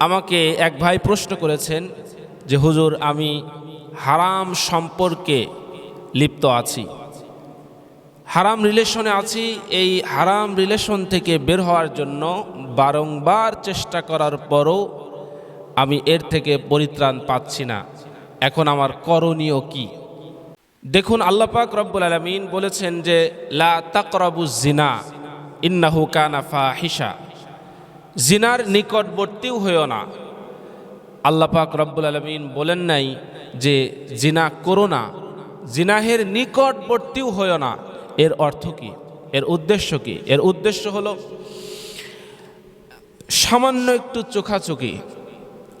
আমাকে এক ভাই প্রশ্ন করেছেন যে, হুজুর, আমি হারাম সম্পর্কে লিপ্ত আছি। হারাম রিলেশনে আছি, এই হারাম রিলেশন থেকে বের হওয়ার জন্য বারংবার চেষ্টা করার পরও আমি এর থেকে পরিত্রাণ পাচ্ছি না। এখন আমার করণীয় কি? দেখুন, আল্লাহ পাক রব্বুল আলমিন বলেছেন যে, লা তাকরাবু জিনা, ইন্নাহু কানা ফাহিশা। জিনার নিকটবর্তীও হইও না। আল্লাহ পাক রব্বুল আলমিন বলেন নাই যে জিনা করো না, জিনাহের নিকটবর্তীও হইও না। এর অর্থ কি? এর উদ্দেশ্য কি? এর উদ্দেশ্য হলো সামান্য একটু চোখাচোখি।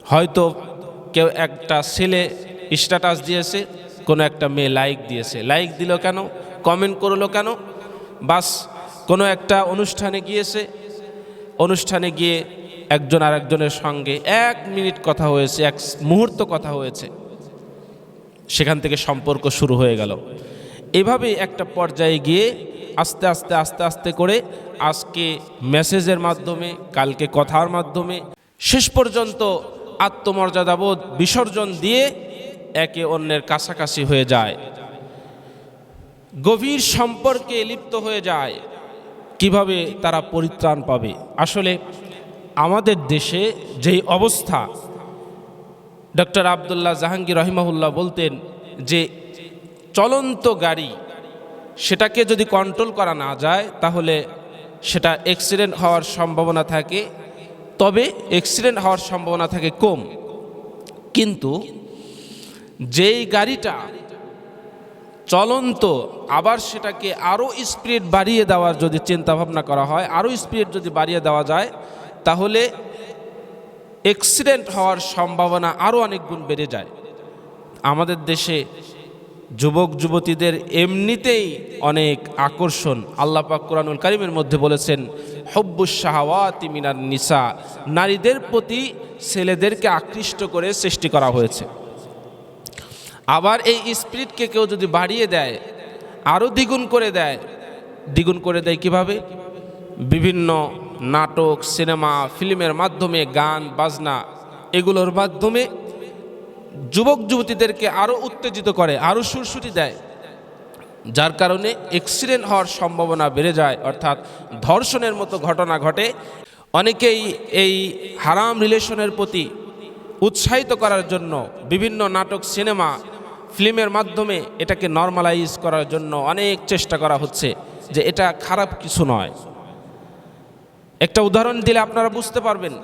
হয়তো কেউ একটা ছেলে স্ট্যাটাস দিয়েছে, কোনো একটা মেয়ে লাইক দিয়েছে। লাইক দিল কেন? কমেন্ট করল কেন? বাস কোনো একটা অনুষ্ঠানে গিয়েছে অনুষ্ঠানে গিয়ে একজন আর একজনের সঙ্গে এক মিনিট কথা হয়েছে, এক মুহূর্ত কথা হয়েছে। সেখান থেকে সম্পর্ক শুরু হয়ে গেল। এভাবে একটা পর্যায়ে গিয়ে আস্তে আস্তে আস্তে আস্তে করে আজকে মেসেজের মাধ্যমে, কালকে কথার মাধ্যমে শেষ পর্যন্ত আত্মমর্যাদাবোধ বিসর্জন দিয়ে একে অন্যের কাছাকাছি হয়ে যায়। গভীর সম্পর্কে লিপ্ত হয়ে যায়। কীভাবে তারা পরিত্রাণ পাবে? আসলে আমাদের দেশে যেই অবস্থা, ডক্টর আবদুল্লাহ জাহাঙ্গীর রহিমাহুল্লাহ বলতেন যে চলন্ত গাড়ি, সেটাকে যদি কন্ট্রোল করা না যায়, তাহলে সেটা অ্যাক্সিডেন্ট হওয়ার সম্ভাবনা থাকে। তবে অ্যাক্সিডেন্ট হওয়ার সম্ভাবনা থাকে কম। কিন্তু যেই গাড়িটা চলন্ত, আবার সেটাকে আরও স্পিড বাড়িয়ে দেওয়ার যদি চিন্তা ভাবনা করা হয় আরও স্পিড যদি বাড়িয়ে দেওয়া যায়, তাহলে অ্যাক্সিডেন্ট হওয়ার সম্ভাবনা আরও অনেক গুণ বেড়ে যায়। আমাদের দেশে যুবক, যুবতীদের এমনিতেই অনেক আকর্ষণ। আল্লাহ পাক কোরআনুল কারিমের মধ্যে বলেছেন, হব্বুস শাহাওয়াতি মিনার নিসা। নারীদের প্রতি ছেলেদেরকে আকৃষ্ট করে সৃষ্টি করা হয়েছে। আবার এই স্পিরিটকে কেউ যদি বাড়িয়ে দেয় আরও দ্বিগুণ করে দেয়, দ্বিগুণ করে দেয় কীভাবে? বিভিন্ন নাটক, সিনেমা, ফিল্মের মাধ্যমে গান, বাজনা এগুলোর মাধ্যমে যুবক যুবতীদেরকে আরও উত্তেজিত করে আরও সুরসুটি দেয়। যার কারণে অ্যাক্সিডেন্ট হওয়ার সম্ভাবনা বেড়ে যায়, অর্থাৎ ধর্ষণের মতো ঘটনা ঘটে। অনেকেই এই হারাম রিলেশনের প্রতি উৎসাহিত করার জন্য বিভিন্ন নাটক, সিনেমা ফিল্মের মাধ্যমে এটাকে নর্মালাইজ করার জন্য অনেক চেষ্টা করা হচ্ছে যে এটা খারাপ কিছু নয়। একটা উদাহরণ দিলে আপনারা বুঝতে পারবেন,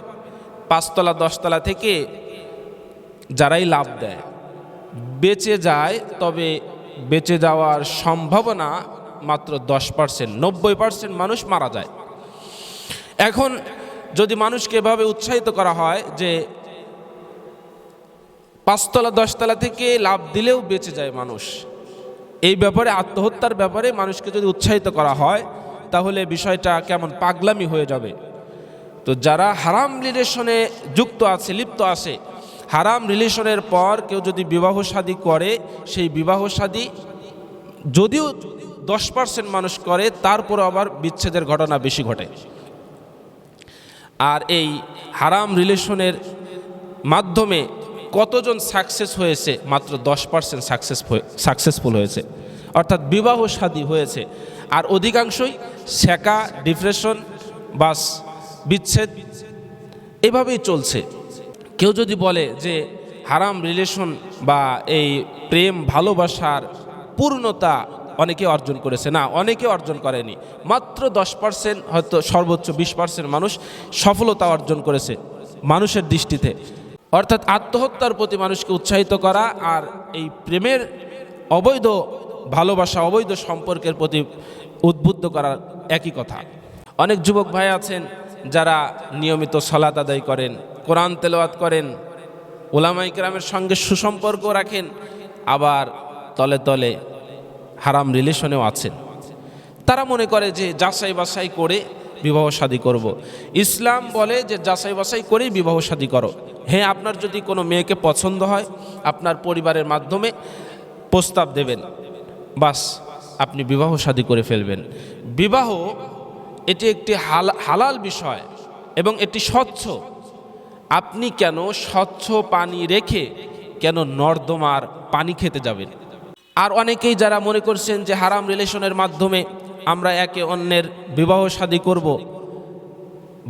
পাঁচতলা, দশতলা থেকে যারাই লাভ দেয়, বেঁচে যায় তবে বেঁচে যাওয়ার সম্ভাবনা মাত্র দশ পার্সেন্ট নব্বই পার্সেন্ট মানুষ মারা যায়। এখন যদি মানুষকে এভাবে উৎসাহিত করা হয় যে পাঁচতলা, দশতলা থেকে লাভ দিলেও বেঁচে যায় মানুষ। এই ব্যাপারে, আত্মহত্যার ব্যাপারে মানুষকে যদি উৎসাহিত করা হয়, তাহলে বিষয়টা কেমন পাগলামি হয়ে যাবে। তো যারা হারাম রিলেশনে যুক্ত আছে, লিপ্ত আছে, হারাম রিলেশনের পর কেউ যদি বিবাহ শাদী করে, সেই বিবাহ শাদী যদিও দশ পার্সেন্ট মানুষ করে তারপরে আবার বিচ্ছেদের ঘটনা বেশি ঘটে। আর এই হারাম রিলেশনের মাধ্যমে কতজন সাকসেস হয়েছে? মাত্র দশ পার্সেন্ট সাকসেস সাকসেসফুল হয়েছে। অর্থাৎ বিবাহ শাদী হয়েছে। আর অধিকাংশই শেখা ডিপ্রেশন বাস, বিচ্ছেদ, এভাবেই চলছে। কেউ যদি বলে যে হারাম রিলেশন বা এই প্রেম, ভালোবাসার পূর্ণতা অনেকে অর্জন করেছে। না, অনেকে অর্জন করেনি। মাত্র দশ পার্সেন্ট হয়তো সর্বোচ্চ বিশ পার্সেন্ট মানুষ সফলতা অর্জন করেছে মানুষের দৃষ্টিতে। অর্থাৎ আত্মহত্যার প্রতি মানুষকে উৎসাহিত করা আর এই প্রেমের অবৈধ ভালোবাসা, অবৈধ সম্পর্কের প্রতি উদ্বুদ্ধ করার একই কথা। অনেক যুবক ভাই আছেন যারা নিয়মিত সলাত আদায় করেন, কোরআন তেলাওয়াত করেন ওলামাই কেরামের সঙ্গে সুসম্পর্ক রাখেন, আবার তলে তলে হারাম রিলেশনেও আছেন। তারা মনে করে যে যাচাই বাছাই করে বিবাহ শাদী করব। ইসলাম বলে যে যাচাই বাছাই করেই বিবাহ শাদী করো। হ্যাঁ আপনার যদি কোনো মেয়েকে পছন্দ হয়, আপনার পরিবারের মাধ্যমে প্রস্তাব দেবেন। বাস, আপনি বিবাহ শাদী করে ফেলবেন। বিবাহ, এটি একটি হাল, হালাল বিষয় এবং এটি স্বচ্ছ। আপনি কেন স্বচ্ছ পানি রেখে কেন নর্দমার পানি খেতে যাবেন? আর অনেকেই যারা মনে করছেন যে হারাম রিলেশনের মাধ্যমে আমরা একে অন্যের বিবাহ শাদী করব।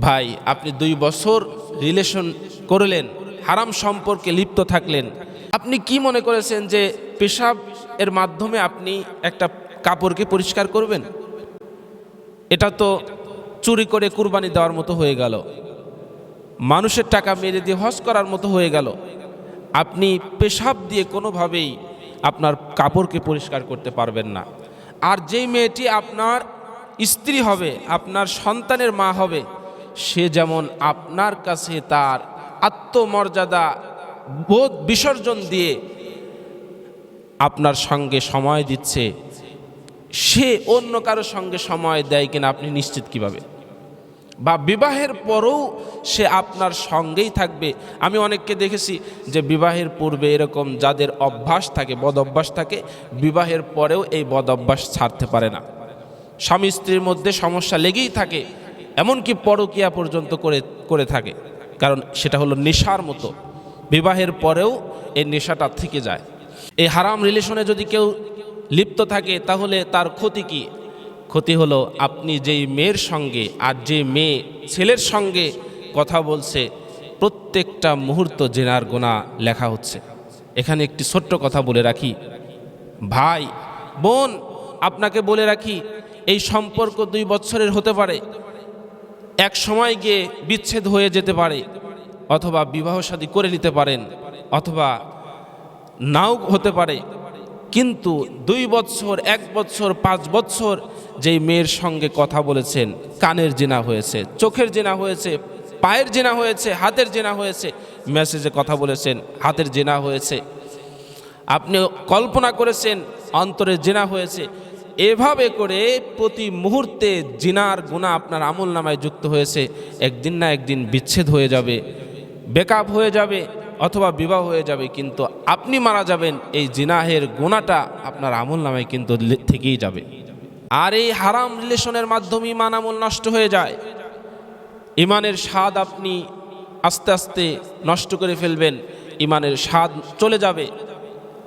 ভাই, আপনি দুই বছর রিলেশন করলেন, হারাম সম্পর্কে লিপ্ত থাকলেন। আপনি কি মনে করেছেন যে পেশাব এর মাধ্যমে আপনি একটা কাপড়কে পরিষ্কার করবেন? এটা তো চুরি করে কুরবানি দেওয়ার মতো হয়ে গেল। মানুষের টাকা মেরে দিয়ে হজ করার মতো হয়ে গেল। আপনি পেশাব দিয়ে কোনোভাবেই আপনার কাপড়কে পরিষ্কার করতে পারবেন না। আর যেই মেয়েটি আপনার স্ত্রী হবে, আপনার সন্তানের মা হবে, সে যেমন আপনার কাছে তার আত্মমর্যাদা বোধ বিসর্জন দিয়ে আপনার সঙ্গে সময় দিচ্ছে, সে অন্য কারোর সঙ্গে সময় দেয় কিনা আপনি নিশ্চিত কীভাবে? বা বিবাহের পরেও সে আপনার সঙ্গেই থাকবে। আমি অনেককে দেখেছি যে বিবাহের পূর্বে এরকম যাদের অভ্যাস থাকে, বদ অভ্যাস থাকে, বিবাহের পরেও এই বদ অভ্যাস ছাড়তে পারে না। স্বামী স্ত্রীর মধ্যে সমস্যা লেগেই থাকে, এমনকি পরকিয়া পর্যন্ত করে করে থাকে। কারণ সেটা হলো নেশার মতো। বিবাহের পরেও এই নেশাটা থেকে যায়। এই হারাম রিলেশনে যদি কেউ লিপ্ত থাকে, তাহলে তার ক্ষতি কি? ক্ষতি হলো আপনি যেই মেয়ের সঙ্গে আর যে মেয়ে ছেলের সঙ্গে কথা বলছে, প্রত্যেকটা মুহূর্ত জেনার গোনা লেখা হচ্ছে। এখানে একটি ছোট্ট কথা বলে রাখি। ভাই, বোন, আপনাকে বলে রাখি, এই সম্পর্ক দুই বছরের হতে পারে। এক সময় গিয়ে বিচ্ছেদ হয়ে যেতে পারে, অথবা বিবাহ শাদী করে নিতে পারেন, অথবা নাও হতে পারে। কিন্তু দুই বছর, এক বছর, পাঁচ বছর যেই মেয়ের সঙ্গে কথা বলেছেন, কানের জেনা হয়েছে, চোখের জেনা হয়েছে, পায়ের জেনা হয়েছে, হাতের জেনা হয়েছে, মেসেজে কথা বলেছেন, হাতের জেনা হয়েছে। আপনি কল্পনা করেছেন অন্তরে জেনা হয়েছে। এভাবে করে প্রতি মুহূর্তে জিনার গুণা আপনার আমল নামায় যুক্ত হয়েছে, একদিন না একদিন বিচ্ছেদ হয়ে যাবে বেকআপ হয়ে যাবে অথবা বিবাহ হয়ে যাবে, কিন্তু আপনি মারা যাবেন, এই জিনাহের গুণাটা আপনার আমল নামায় কিন্তু থেকেই যাবে। আর এই হারাম রিলেশনের মাধ্যমে ইমান আমল নষ্ট হয়ে যায়। ইমানের স্বাদ আপনি আস্তে আস্তে নষ্ট করে ফেলবেন, ইমানের স্বাদ চলে যাবে।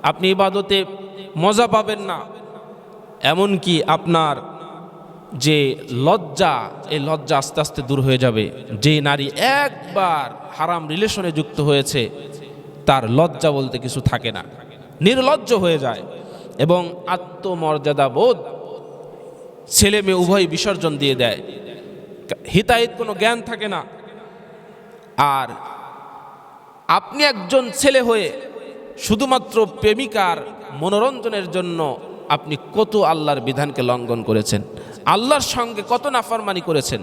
আপনি ইবাদতে মজা পাবেন না। এমনকি আপনার যে লজ্জা, এই লজ্জা আস্তে আস্তে দূর হয়ে যাবে। যে নারী একবার হারাম রিলেশনে যুক্ত হয়েছে, তার লজ্জা বলতে কিছু থাকে না। নির্লজ্জ হয়ে যায় এবং আত্মমর্যাদা বোধ ছেলে মেয়ে উভয় বিসর্জন দিয়ে দেয়। হিতাহিত কোনো জ্ঞান থাকে না। আর আপনি একজন ছেলে হয়ে শুধুমাত্র প্রেমিকার মনোরঞ্জনের জন্য আপনি কত আল্লাহর বিধানকে লঙ্ঘন করেছেন। আল্লাহর সঙ্গে কত নাফরমানি করেছেন।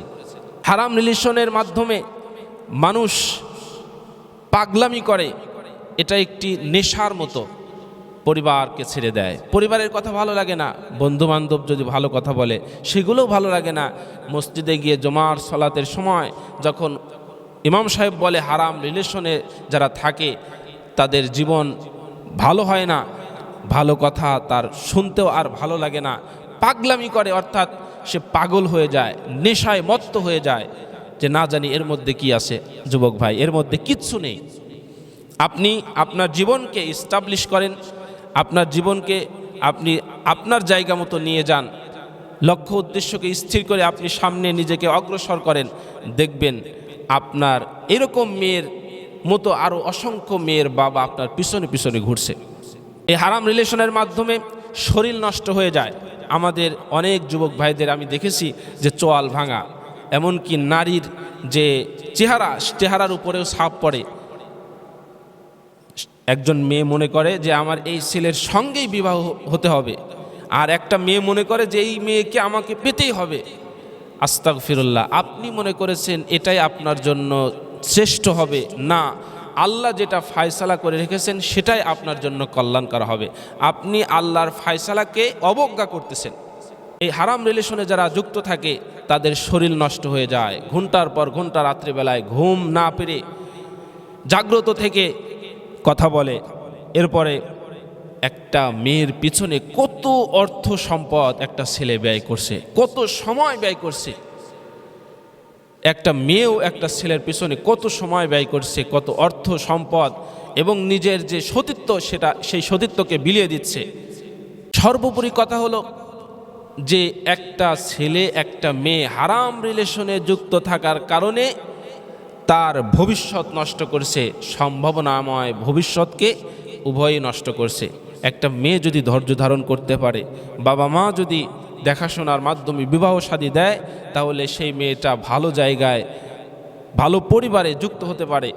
হারাম রিলেশনের মাধ্যমে মানুষ পাগলামি করে। এটা একটি নেশার মতো। পরিবারকে ছেড়ে দেয়। পরিবারের কথা ভালো লাগে না। বন্ধু বান্ধব যদি ভালো কথা বলে, সেগুলোও ভালো লাগে না। মসজিদে গিয়ে জমার সলাতের সময় যখন ইমাম সাহেব বলে হারাম রিলেশনে যারা থাকে, তাদের জীবন ভালো হয় না। ভালো কথা তার শুনতেও আর ভালো লাগে না। পাগলামি করে, অর্থাৎ সে পাগল হয়ে যায়, নেশায় মত্ত হয়ে যায় যে না জানি এর মধ্যে কি আছে, যুবক ভাই, এর মধ্যে কিচ্ছু নেই। আপনি আপনার জীবনকে ইস্টাবলিশ করেন আপনার জীবনকে আপনি আপনার জায়গা মতো নিয়ে যান। লক্ষ্য উদ্দেশ্যকে স্থির করে আপনি সামনে নিজেকে অগ্রসর করেন। দেখবেন আপনার এরকম মেয়ের মতো আরও অসংখ্য মেয়ের বাবা আপনার পিছনে পিছনে ঘুরছে। এই হারাম রিলেশনের মাধ্যমে শরীর নষ্ট হয়ে যায়। আমাদের অনেক যুবক ভাইদের আমি দেখেছি যে চোয়াল ভাঙা, এমনকি নারীর যে চেহারা, চেহারার উপরেও ছাপ পড়ে। একজন মেয়ে মনে করে যে আমার এই ছেলের সঙ্গেই বিবাহ হতে হবে। আর একটা মেয়ে মনে করে যে এই মেয়েকে আমাকে পেতেই হবে। আস্তাক ফিরুল্লাহ আপনি মনে করেছেন এটাই আপনার জন্য শ্রেষ্ঠ হবে? না, আল্লাহ যেটা ফায়সালা করে রেখেছেন সেটাই আপনার জন্য কল্যাণ করা হবে। আপনি আল্লাহর ফায়সালাকে অবজ্ঞা করতেছেন। এই হারাম রিলেশনে যারা যুক্ত থাকে, তাদের শরীর নষ্ট হয়ে যায়। ঘণ্টার পর ঘণ্টা রাত্রিবেলায় ঘুম না পেরে জাগ্রত থেকে কথা বলে। এরপরে একটা মেয়ের পিছনে কত অর্থ সম্পদ একটা ছেলে ব্যয় করছে, কত সময় ব্যয় করছে। একটা মেয়েও একটা ছেলের পিছনে কত সময় ব্যয় করছে, কত অর্থ সম্পদ এবং নিজের যে সতীত্ব সেটা, সেই সতীত্বকে বিলিয়ে দিচ্ছে। সর্বোপরি কথা হলো যে একটা ছেলে, একটা মেয়ে হারাম রিলেশনে যুক্ত থাকার কারণে তার ভবিষ্যৎ নষ্ট করছে, সম্ভাবনাময় ভবিষ্যৎকে উভয়ই নষ্ট করছে। একটা মেয়ে যদি ধৈর্য ধারণ করতে পারে, বাবা মা যদি দেখাশোনার মাধ্যমে বিবাহ শাদী দেয়, তাহলে সেই মেয়েটা ভালো জায়গায়, ভালো পরিবারে যুক্ত হতে পারে।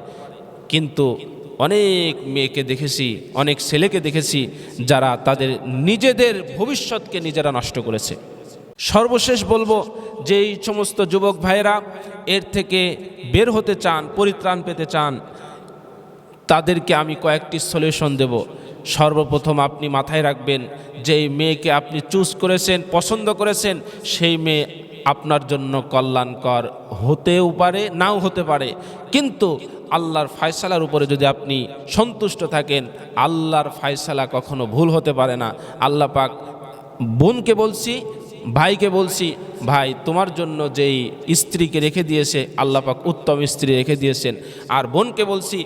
কিন্তু অনেক মেয়েকে দেখেছি, অনেক ছেলেকে দেখেছি, যারা তাদের নিজেদের ভবিষ্যৎকে নিজেরা নষ্ট করেছে। সর্বশেষ বলব যে এই সমস্ত যুবক ভাইয়েরা এর থেকে বের হতে চান, পরিত্রাণ পেতে চান, তাদেরকে আমি কয়েকটি সলিউশন দেব। সর্বপ্রথম আপনি মাথায় রাখবেন যে এই মেয়েকে আপনি চুজ করেছেন, পছন্দ করেছেন, সেই মেয়ে আপনার জন্য কল্যাণকর হতেও পারে, নাও হতে পারে। কিন্তু আল্লাহর ফায়সালার উপরে যদি আপনি সন্তুষ্ট থাকেন, আল্লাহর ফায়সালা কখনো ভুল হতে পারে না। আল্লাহ পাক বোনকে বলছি ভাইকে বলছি, ভাই, তোমার জন্য যেই স্ত্রীকে রেখে দিয়েছে, আল্লাহ পাক উত্তম স্ত্রী রেখে দিয়েছেন। আর বোনকে বলছি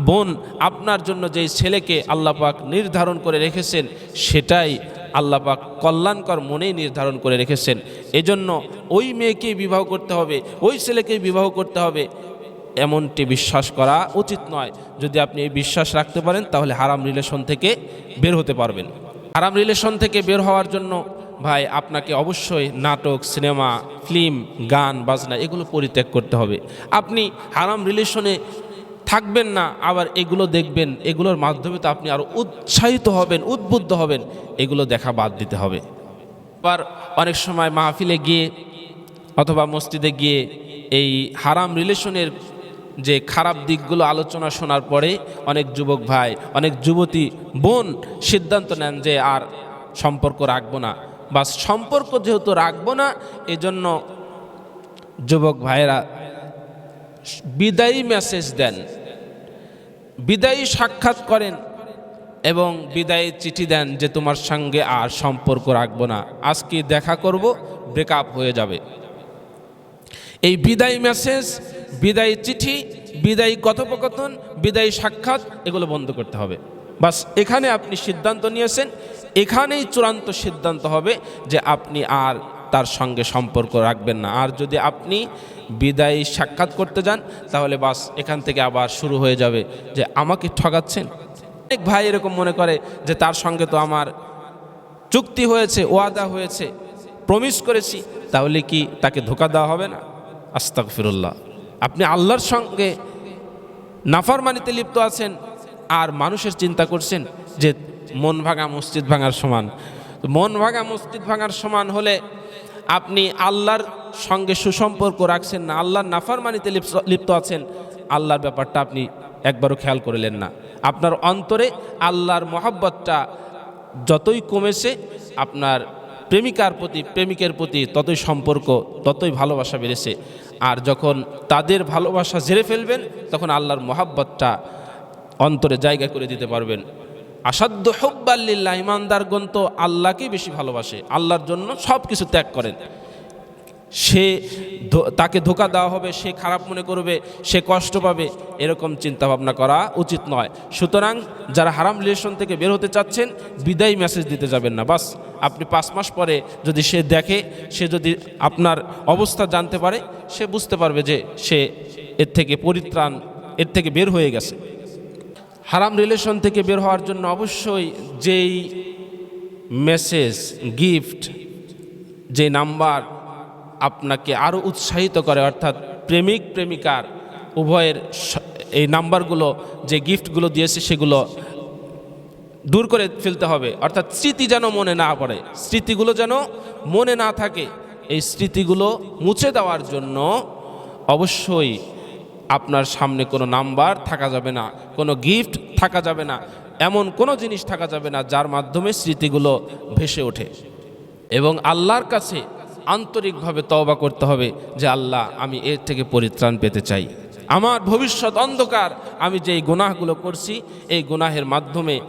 বোন, আপনার জন্য যেই ছেলেকে আল্লাহ পাক নির্ধারণ করে রেখেছেন, সেটাই আল্লাহ পাক কল্যাণকর মনেই নির্ধারণ করে রেখেছেন। এজন্য ওই মেয়েকেই বিবাহ করতে হবে, ওই ছেলেকেই বিবাহ করতে হবে। এমনটি বিশ্বাস করা উচিত নয়। যদি আপনি এই বিশ্বাস রাখতে পারেন, তাহলে হারাম রিলেশন থেকে বের হতে পারবেন। হারাম রিলেশন থেকে বের হওয়ার জন্য ভাই, আপনাকে অবশ্যই নাটক, সিনেমা, ফিল্ম, গান, বাজনা এগুলো পরিত্যাগ করতে হবে। আপনি হারাম রিলেশনে থাকবেন না, আবার এগুলো দেখবেন, এগুলোর মাধ্যমে তো আপনি আরও উৎসাহিত হবেন, উদ্বুদ্ধ হবেন, এগুলো দেখা বাদ দিতে হবে। আবার অনেক সময় মাহফিলে গিয়ে অথবা মসজিদে গিয়ে এই হারাম রিলেশনের যে খারাপ দিকগুলো আলোচনা শোনার পরে অনেক যুবক ভাই, অনেক যুবতী বোন সিদ্ধান্ত নেন যে আর সম্পর্ক রাখব না। বা সম্পর্ক যেহেতু রাখব না, এজন্য যুবক ভাইয়েরা, বিদায়ী মেসেজ দেন। বিদায়ী সাক্ষাৎ করেন এবং বিদায়ী চিঠি দেন যে তোমার সঙ্গে আর সম্পর্ক রাখব না। আজকে দেখা করব ব্রেকআপ হয়ে যাবে। এই বিদায়ী মেসেজ, বিদায়ী চিঠি, বিদায়ী কথোপকথন, বিদায়ী সাক্ষাৎ, এগুলো বন্ধ করতে হবে। বাস, এখানে আপনি সিদ্ধান্ত নিয়েছেন এখানেই চূড়ান্ত সিদ্ধান্ত হবে যে আপনি আর তার সঙ্গে সম্পর্ক রাখবেন না। আর যদি আপনি বিদায়ী সাক্ষাৎ করতে যান, তাহলে বাস এখান থেকে আবার শুরু হয়ে যাবে যে আমাকে ঠকাচ্ছেন অনেক ভাই এরকম মনে করে যে তার সঙ্গে তো আমার চুক্তি হয়েছে, ওয়াদা হয়েছে প্রমিস করেছি, তাহলে কি তাকে ধোকা দেওয়া হবে না? আস্তাক ফিরুল্লাহ আপনি আল্লাহর সঙ্গে নাফরমানিতে লিপ্ত আছেন আর মানুষের চিন্তা করছেন যে মন ভাঙা মসজিদ ভাঙার সমান। মন ভাঙা মসজিদ ভাঙার সমান হলে আপনি আল্লাহর সঙ্গে সুসম্পর্ক রাখছেন না, আল্লাহর নাফরমানিতে লিপ্ত আছেন, আল্লাহর ব্যাপারটা আপনি একবারও খেয়াল করলেন না। আপনার অন্তরে আল্লাহর মহাব্বতটা যতই কমেছে, আপনার প্রেমিকার প্রতি, প্রেমিকের প্রতি ততই সম্পর্ক, ততই ভালোবাসা বেড়েছে। আর যখন তাদের ভালোবাসা জেরে ফেলবেন, তখন আল্লাহর মহাব্বতটা অন্তরে জায়গা করে দিতে পারবেন। আসাধ্য হব্বাল্লিল্লাহ ইমানদারগণ তো আল্লাহকেই বেশি ভালোবাসে, আল্লাহর জন্য সব কিছু ত্যাগ করেন। সে তাকে ধোকা দেওয়া হবে, সে খারাপ মনে করবে, সে কষ্ট পাবে, এরকম চিন্তা ভাবনা করা উচিত নয়। সুতরাং যারা হারাম রিলেশন থেকে বের হতে চাচ্ছেন, বিদায়ী মেসেজ দিতে যাবেন না। বাস, আপনি পাঁচ মাস পরে যদি সে দেখে, সে যদি আপনার অবস্থা জানতে পারে, সে বুঝতে পারবে যে সে এর থেকে পরিত্রাণ, এর থেকে বের হয়ে গেছে। হারাম রিলেশন থেকে বের হওয়ার জন্য অবশ্যই যেই মেসেজ গিফট যে নাম্বার আপনাকে আরও উৎসাহিত করে, অর্থাৎ প্রেমিক, প্রেমিকার উভয়ের এই নাম্বারগুলো, যে গিফটগুলো দিয়েছে সেগুলো দূর করে ফেলতে হবে। অর্থাৎ স্মৃতি যেন মনে না পড়ে, স্মৃতিগুলো যেন মনে না থাকে, এই স্মৃতিগুলো মুছে দেওয়ার জন্য অবশ্যই আপনার সামনে কোনো নাম্বার থাকা যাবে না, কোনো গিফট থাকা যাবে না, এমন কোনো জিনিস থাকা যাবে না যার মাধ্যমে স্মৃতিগুলো ভেসে ওঠে। এবং আল্লাহর কাছে আন্তরিকভাবে তওবা করতে হবে যে, আল্লাহ, আমি এর থেকে পরিত্রাণ পেতে চাই। আমার ভবিষ্যৎ অন্ধকার, আমি যেই গুনাহগুলো করছি, এই গুনাহের মাধ্যমে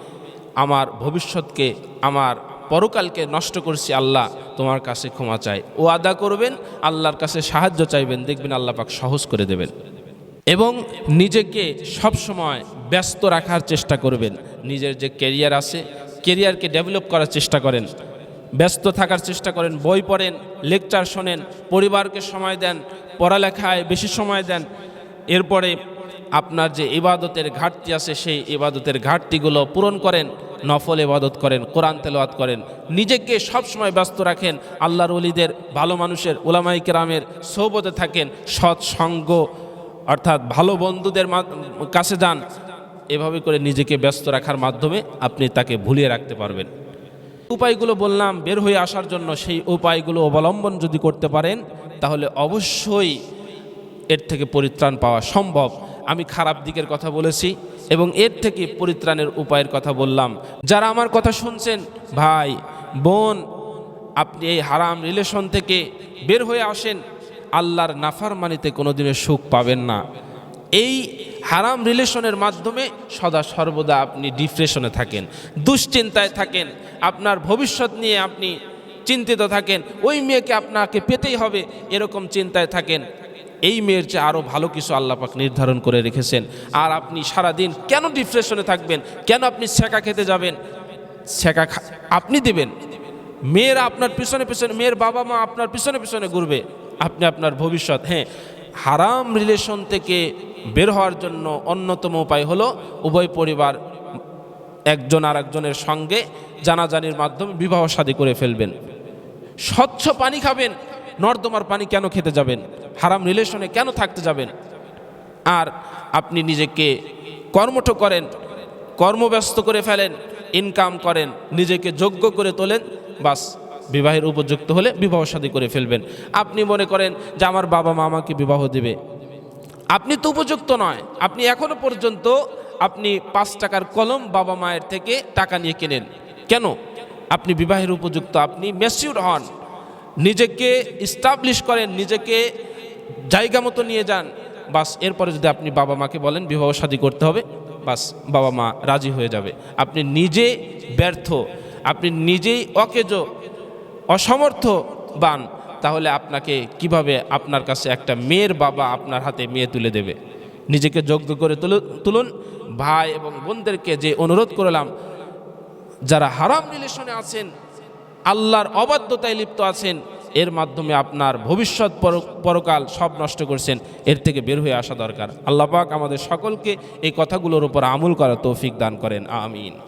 আমার ভবিষ্যৎকে, আমার পরকালকে নষ্ট করছি, আল্লাহ তোমার কাছে ক্ষমা চাই ও আদা করবেন, আল্লাহর কাছে সাহায্য চাইবেন, দেখবেন আল্লাহ পাক সহজ করে দেবেন। এবং নিজেকে সবসময় ব্যস্ত রাখার চেষ্টা করবেন। নিজের যে কেরিয়ার আছে কেরিয়ারকে ডেভেলপ করার চেষ্টা করেন। ব্যস্ত থাকার চেষ্টা করেন, বই পড়েন লেকচার শোনেন, পরিবারকে সময় দেন, পড়ালেখায় বেশি সময় দেন। এরপরে আপনার যে ইবাদতের ঘাটতি আছে, সেই ইবাদতের ঘাটতিগুলো পূরণ করেন, নফল ইবাদত করেন, কোরআন তেলাওয়াত করেন। নিজেকে সবসময় ব্যস্ত রাখেন, আল্লাহর অলিদের ভালো মানুষের ওলামাই কেরামের সৌবতে থাকেন। সৎসঙ্গ অর্থাৎ ভালো বন্ধুদের কাছে যান, এভাবে করে নিজেকে ব্যস্ত রাখার মাধ্যমে আপনি তাকে ভুলিয়ে রাখতে পারবেন। উপায়গুলো বললাম, বের হয়ে আসার জন্য সেই উপায়গুলো অবলম্বন যদি করতে পারেন, তাহলে অবশ্যই এর থেকে পরিত্রাণ পাওয়া সম্ভব। আমি খারাপ দিকের কথা বলেছি এবং এর থেকে পরিত্রাণের উপায়ের কথা বললাম। যারা আমার কথা শুনছেন, ভাই, বোন, আপনি এই হারাম রিলেশন থেকে বের হয়ে আসেন আল্লাহর নাফারমানিতে কোনোদিনের সুখ পাবেন না। এই হারাম রিলেশনের মাধ্যমে সদা সর্বদা আপনি ডিপ্রেশনে থাকেন, দুশ্চিন্তায় থাকেন, আপনার ভবিষ্যৎ নিয়ে আপনি চিন্তিত থাকেন, ওই মেয়েকে আপনাকে পেতেই হবে এরকম চিন্তায় থাকেন। এই মেয়ের চেয়ে আরও ভালো কিছু আল্লাপাক নির্ধারণ করে রেখেছেন। আর আপনি সারাদিন কেন ডিপ্রেশনে থাকবেন? কেন আপনি ছেঁকা খেতে যাবেন? ছেঁকা আপনি দেবেন। মেয়েরা আপনার পিছনে পিছনে, মেয়ের বাবা মা আপনার পিছনে পিছনে ঘুরবে। আপনি আপনার ভবিষ্যৎ হ্যাঁ হারাম রিলেশন থেকে বের হওয়ার জন্য অন্যতম উপায় হলো উভয় পরিবার একজন আর একজনের সঙ্গে জানাজানির মাধ্যমে বিবাহ শাদী করে ফেলবেন। স্বচ্ছ পানি খাবেন, নর্দমার পানি কেন খেতে যাবেন? হারাম রিলেশনে কেন থাকতে যাবেন? আর আপনি নিজেকে কর্মঠ করেন, কর্মব্যস্ত করে ফেলেন ইনকাম করেন, নিজেকে যোগ্য করে তোলেন, বাস। বিবাহের উপযুক্ত হলে বিবাহ শাদী করে ফেলবেন। আপনি মনে করেন যে আমার বাবা মা আমাকে বিবাহ দেবে? আপনি তো উপযুক্ত নয়। আপনি এখনও পর্যন্ত আপনি পাঁচ টাকার কলম বাবা মায়ের থেকে টাকা নিয়ে কেনেন। কেন? আপনি বিবাহের উপযুক্ত। আপনি ম্যাচিউর হন। নিজেকে স্টাবলিশ করেন, নিজেকে জায়গা মতো নিয়ে যান। বাস, এরপরে যদি আপনি বাবা মাকে বলেন বিবাহ শাদী করতে হবে, বাস, বাবা মা রাজি হয়ে যাবে। আপনি নিজে ব্যর্থ। আপনি নিজেই অকেজ। অসমর্থ বান তাহলে আপনাকে কীভাবে আপনার কাছে একটা মেয়ের বাবা আপনার হাতে মেয়ে তুলে দেবে? নিজেকে যোগ্য করে তুলুন। ভাই এবং বোনদেরকে যে অনুরোধ করলাম, যারা হারাম রিলেশনে আছেন, আল্লাহর অবাধ্যতায় লিপ্ত আছেন, এর মাধ্যমে আপনার ভবিষ্যৎ পর- পরকাল সব নষ্ট করছেন, এর থেকে বের হয়ে আসা দরকার। আল্লাহ পাক আমাদের সকলকে এই কথাগুলোর উপর আমল করার তৌফিক দান করেন। আমিন।